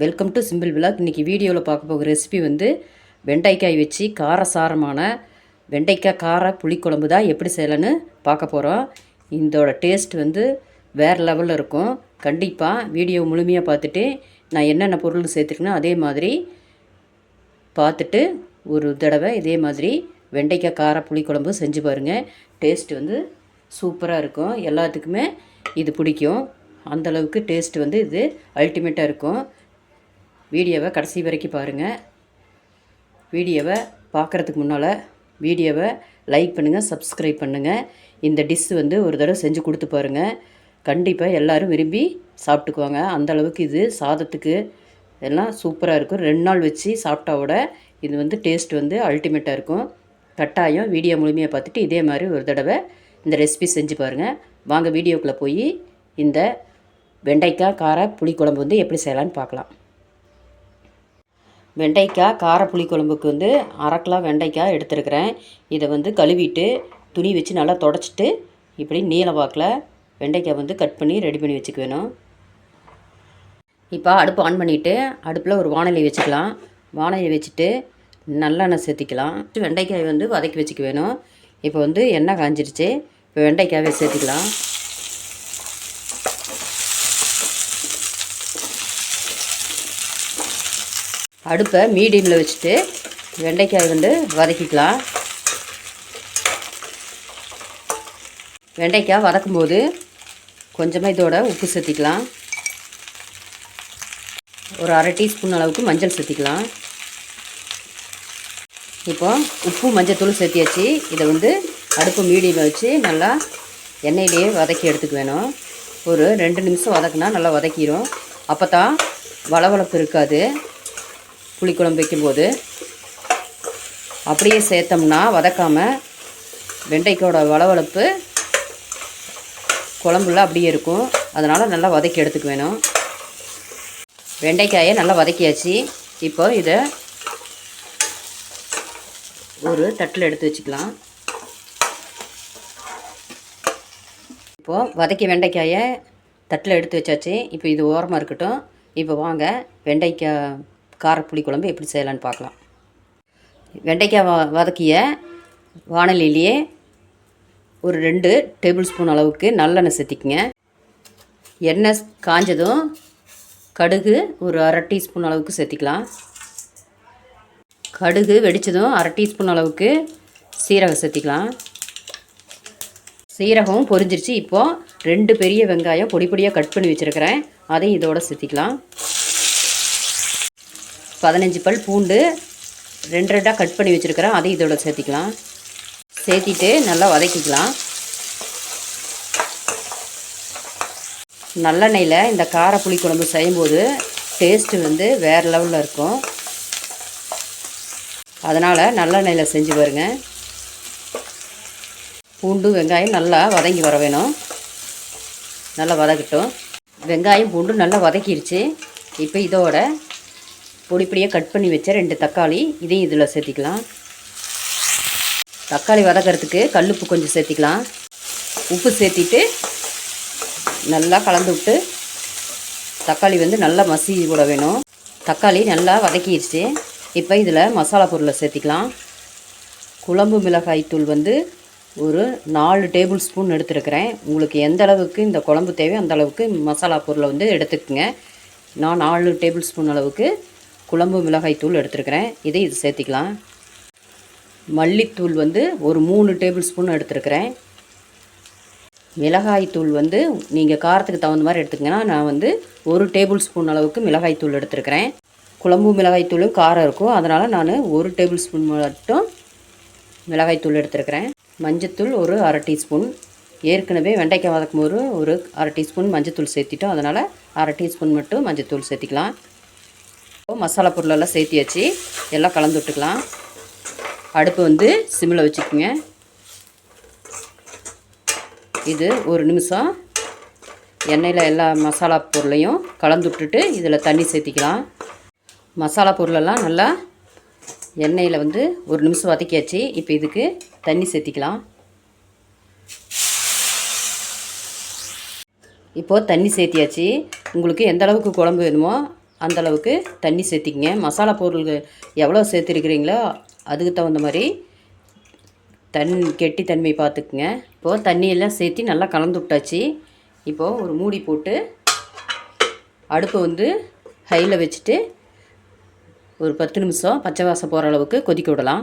Welcome to simple vlog இன்றைக்கி வீடியோவில் பார்க்க போகிற ரெசிபி வந்து வெண்டைக்காய் வச்சு காரசாரமான வெண்டைக்காய் கார புளிக்குழம்பு தான் எப்படி செய்யலான்னு பார்க்க போகிறோம் இதோட டேஸ்ட் வந்து வேறு லெவலில் இருக்கும். கண்டிப்பாக வீடியோ முழுமையாக பார்த்துட்டு நான் என்னென்ன பொருள் சேர்த்துருக்கேனோ அதே மாதிரி பார்த்துட்டு ஒரு தடவை இதே மாதிரி வெண்டைக்காய் கார புளிக்குழம்பு செஞ்சு பாருங்கள் டேஸ்ட் வந்து சூப்பராக இருக்கும். எல்லாத்துக்குமே இது பிடிக்கும். அந்தளவுக்கு டேஸ்ட் வந்து இது அல்டிமேட்டாக இருக்கும். வீடியோவை கடைசி வரைக்கும் பாருங்கள் வீடியோவை பார்க்குறதுக்கு முன்னால் வீடியோவை லைக் பண்ணுங்கள் சப்ஸ்கிரைப் பண்ணுங்கள் இந்த டிஷ் வந்து ஒரு தடவை செஞ்சு கொடுத்து பாருங்கள் கண்டிப்பாக எல்லோரும் விரும்பி சாப்பிட்டுக்குவாங்க. அந்த அளவுக்கு இது சாதத்துக்கு எல்லாம் சூப்பராக இருக்கும். ரெண்டு நாள் வச்சு சாப்பிட்டாவோட இது வந்து டேஸ்ட் வந்து அல்டிமேட்டாக இருக்கும். கட்டாயம் வீடியோ முழுமையாக பார்த்துட்டு இதே மாதிரி ஒரு தடவை இந்த ரெசிபி செஞ்சு பாருங்கள் வாங்க வீடியோக்குள்ளே போய் இந்த வெண்டைக்காய் கார புளிக்குழம்பு வந்து எப்படி செய்யலான்னு பார்க்கலாம். வெண்டைக்காய் கார புளிக்குழம்புக்கு வந்து அரை கிலோ வெண்டைக்காய் எடுத்துருக்கிறேன். இதை வந்து கழுவிட்டு துணி வச்சு நல்லா தொடச்சிட்டு இப்படி நீல வாக்கில் வெண்டைக்காய் வந்து கட் பண்ணி ரெடி பண்ணி வச்சுக்க வேணும். இப்போ அடுப்பு ஆன் பண்ணிவிட்டு அடுப்பில் ஒரு வானொலி வச்சுக்கலாம். வானொலி வச்சுட்டு நல்லெண்ணெய் சேர்த்திக்கலாம். வெண்டைக்காய் வந்து வதக்கி வச்சுக்க வேணும். இப்போ வந்து எண்ணெய் காஞ்சிருச்சு. இப்போ வெண்டைக்காயை சேர்த்திக்கலாம். அடுப்பை மீடியமில் வச்சுட்டு வெண்டைக்காய் வந்து வதக்கிக்கலாம். வெண்டைக்காய் வதக்கும்போது கொஞ்சமாக இதோட உப்பு சேர்த்திக்கலாம். ஒரு அரை டீஸ்பூன் அளவுக்கு மஞ்சள் சேர்த்திக்கலாம். இப்போ உப்பு மஞ்சத்தூள் சேர்த்தியாச்சு. இதை வந்து அடுப்பு மீடியமில் வச்சு நல்லா எண்ணெயிலேயே வதக்கி எடுத்துக்க வேணும். ஒரு ரெண்டு நிமிஷம் வதக்குனா நல்லா வதக்கிடும் அப்போ தான் வளவளப்பு இருக்காது. புளிக்குழம்பு வைக்கும்போது அப்படியே சேர்த்தோம்னா வதக்காமல் வெண்டைக்காயோட வளவளப்பு குழம்புல அப்படியே இருக்கும். அதனால் நல்லா வதக்கி எடுத்துக்க வேணும். வெண்டைக்காயை நல்லா வதக்கியாச்சு. இப்போ இதை ஒரு தட்டில் எடுத்து வச்சுக்கலாம். இப்போது வதக்கி வெண்டைக்காயை தட்டில் எடுத்து வச்சாச்சு. இப்போ இது ஓரமாக இருக்கட்டும். இப்போ வாங்க வெண்டைக்காய் காரப்புளி குழம்பு எப்படி செய்யலான்னு பார்க்கலாம். வெண்டைக்காய் வ வதக்கிய வானலிலேயே ஒரு ரெண்டு டேபிள் ஸ்பூன் அளவுக்கு நல்லெண்ணெய் சேர்த்திக்கங்க. எண்ணெய் காஞ்சதும் கடுகு ஒரு அரை டீஸ்பூன் அளவுக்கு சேர்த்திக்கலாம். கடுகு வெடித்ததும் அரை டீஸ்பூன் அளவுக்கு சீரகம் சேர்த்திக்கலாம். சீரகம் பொரிஞ்சிருச்சு. இப்போது ரெண்டு பெரிய வெங்காயம் பொடி பொடியாக கட் பண்ணி வச்சுருக்கிறேன். அதையும் இதோடு சேர்த்திக்கலாம். பதினஞ்சு பல் பூண்டு ரெண்டு ரெண்டாக கட் பண்ணி வச்சுருக்கிறேன். அதையும் இதோட சேர்த்திக்கலாம். சேர்த்திட்டு நல்லா வதக்கிக்கலாம். நல்லெண்ணெயில் இந்த கார புளி குழம்பு செய்யும்போது டேஸ்ட்டு வந்து வேறு லெவலில் இருக்கும். அதனால் நல்லெண்ணெயில் செஞ்சு பாருங்கள் பூண்டு வெங்காயம் நல்லா வதங்கி வர வேணும். நல்லா வதக்கட்டும். வெங்காயம் பூண்டு நல்லா வதக்கிடுச்சு இப்போ இதோட பொடி பொடியாக கட் பண்ணி வச்ச ரெண்டு தக்காளி இதையும் இதில் சேர்த்திக்கலாம். தக்காளி வதக்கிறதுக்கு கல்லுப்பு கொஞ்சம் சேர்த்திக்கலாம். உப்பு சேர்த்திட்டு நல்லா கலந்து விட்டு தக்காளி வந்து நல்லா மசிச்சு கூட வேணும். தக்காளி நல்லா வதக்கிடுச்சு இப்போ இதில் மசாலா பொருளை சேர்த்திக்கலாம். குழம்பு மிளகாய் தூள் வந்து ஒரு நாலு டேபிள் ஸ்பூன் எடுத்துருக்கிறேன். உங்களுக்கு எந்த அளவுக்கு இந்த குழம்பு தேவையோ அந்த அளவுக்கு மசாலா பொருளை வந்து எடுத்துக்கோங்க. நான் நாலு டேபிள் ஸ்பூன் அளவுக்கு குழம்பு மிளகாய் தூள் எடுத்துருக்கிறேன். இதை இது சேர்த்திக்கலாம். மல்லித்தூள் வந்து ஒரு மூணு டேபிள் ஸ்பூன் எடுத்துருக்கிறேன். மிளகாய் தூள் வந்து நீங்கள் காரத்துக்கு தகுந்த மாதிரி எடுத்துக்கிங்கன்னா நான் வந்து ஒரு டேபிள் ஸ்பூன் அளவுக்கு மிளகாய் தூள் எடுத்துருக்கிறேன். குழம்பு மிளகாய் காரம் இருக்கும். அதனால் நான் ஒரு டேபிள் ஸ்பூன் மட்டும் மிளகாய் தூள் எடுத்துருக்கிறேன். மஞ்சத்தூள் ஒரு அரை டீஸ்பூன். ஏற்கனவே வெண்டைக்காய் வதக்கும் போது ஒரு அரை டீஸ்பூன் மஞ்சத்தூள் சேர்த்திட்டோம். அதனால் அரை டீஸ்பூன் மட்டும் மஞ்சத்தூள் சேர்த்திக்கலாம். மசாலா பொருளெல்லாம் சேர்த்தியாச்சு. எல்லாம் கலந்து விட்டுக்கலாம். அடுப்பு வந்து சிம்மில் வச்சுக்கோங்க. இது ஒரு நிமிஷம். எண்ணெயில் எல்லா மசாலா பொருளையும் கலந்து விட்டுட்டு இதில் தண்ணி சேர்த்திக்கலாம். மசாலா பொருளெல்லாம் நல்லா எண்ணெயில் வந்து ஒரு நிமிஷம் வதக்கியாச்சு. இப்போ இதுக்கு தண்ணி சேர்த்திக்கலாம். இப்போது தண்ணி சேர்த்தியாச்சு. உங்களுக்கு எந்த அளவுக்கு குழம்பு வேணுமோ அந்த அளவுக்கு தண்ணி சேர்த்திக்கங்க. மசாலா பொருள் எவ்வளோ சேர்த்துருக்கிறீங்களோ அதுக்கு தகுந்த மாதிரி தன் கெட்டி தன்மை பார்த்துக்குங்க. இப்போது தண்ணியெல்லாம் சேர்த்து நல்லா கலந்து விட்டாச்சு. இப்போது ஒரு மூடி போட்டு அடுப்பை வந்து ஹையில் வச்சுட்டு ஒரு பத்து நிமிஷம் பச்சை வாசம் போகிற அளவுக்கு கொதிக்க விடலாம்.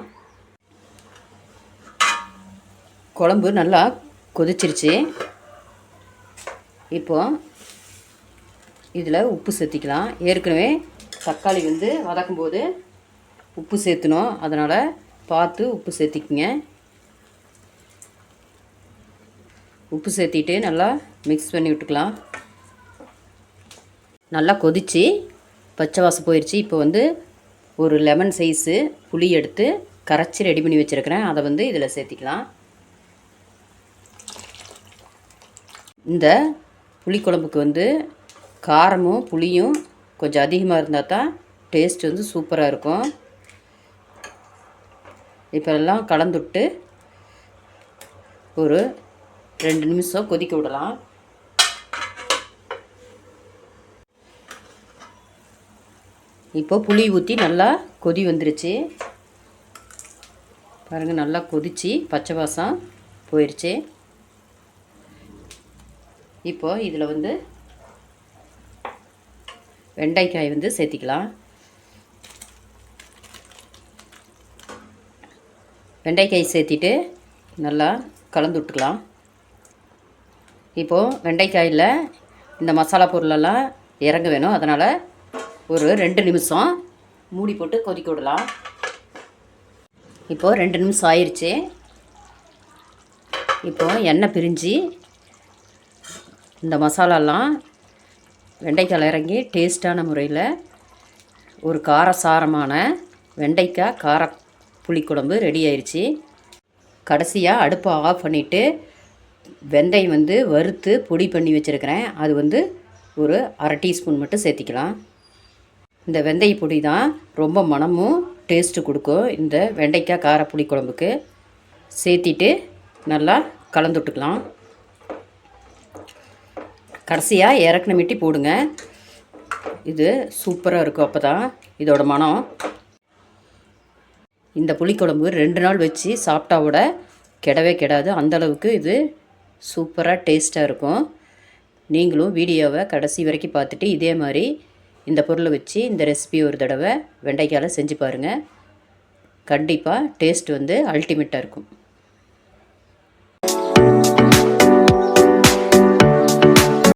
குழம்பு நல்லா கொதிச்சிருச்சு. இப்போது இதில் உப்பு சேர்த்திக்கலாம். ஏற்கனவே தக்காளி வந்து வதக்கும்போது உப்பு சேர்த்துனோம். அதனால் பார்த்து உப்பு சேர்த்திக்கிங்க. உப்பு சேர்த்திட்டு நல்லா மிக்ஸ் பண்ணி விட்டுக்கலாம். நல்லா கொதித்து பச்சை வாசம் போயிடுச்சு இப்போ வந்து ஒரு லெமன் சைஸு புளி எடுத்து கரைச்சி ரெடி பண்ணி வச்சுருக்கிறேன். அதை வந்து இதில் சேர்த்திக்கலாம். இந்த புளிக்குழம்புக்கு வந்து காரமும் புளியும் கொஞ்சம் அதிகமாக இருந்தால் தான் டேஸ்ட் வந்து சூப்பராக இருக்கும். இப்போ எல்லாம் கலந்துட்டு ஒரு ரெண்டு நிமிஷம் கொதிக்க விடலாம். இப்போ புளி ஊற்றி நல்லா கொதி வந்துருச்சு. பாருங்கள் நல்லா கொதித்து பச்சை வாசம் போயிடுச்சு இப்போ இதில் வந்து வெண்டைக்காய் வந்து சேர்த்திக்கலாம். வெண்டைக்காய் சேர்த்திட்டு நல்லா கலந்து விட்டுக்கலாம். இப்போது வெண்டைக்காயில் இந்த மசாலா பொருளெல்லாம் இறங்க வேணும். அதனால் ஒரு ரெண்டு நிமிஷம் மூடி போட்டு கொதிக்க விடலாம். இப்போது ரெண்டு நிமிஷம் ஆயிடுச்சு இப்போது எண்ணெய் பிரிஞ்சு இந்த மசாலாலாம் வெண்டைக்காயில் இறங்கி டேஸ்ட்டான முறையில் ஒரு காரசாரமான வெண்டைக்காய் கார புளிக்குழம்பு ரெடி ஆயிடுச்சு கடைசியாக அடுப்பை ஆஃப் பண்ணிவிட்டு வெந்தயம் வந்து வறுத்து பொடி பண்ணி வச்சுருக்கிறேன். அது வந்து ஒரு அரை டீஸ்பூன் மட்டும் சேர்த்திக்கலாம். இந்த வெந்தய பொடி தான் ரொம்ப மனமும் டேஸ்ட்டு கொடுக்கும் இந்த வெண்டைக்காய் கார புளி குழம்புக்கு. சேர்த்திட்டு நல்லா கலந்து கடைசியாக கடைசியாக இறக்குனமிட்டி போடுங்க. இது சூப்பராக இருக்கும் அப்போ தான் இதோட மனம் இந்த புளிக்குழம்பு ரெண்டு நாள் வச்சு சாப்பிட்டா கூட கெடவே கெடாது. அந்தளவுக்கு இது சூப்பராக டேஸ்ட்டாக இருக்கும். நீங்களும் வீடியோவை கடைசி வரைக்கும் பார்த்துட்டு இதே மாதிரி இந்த பொருளை வச்சு இந்த ரெசிபி ஒரு தடவை வெண்டைக்காயில் செஞ்சு பாருங்கள் கண்டிப்பாக டேஸ்ட் வந்து அல்டிமேட்டாக இருக்கும்.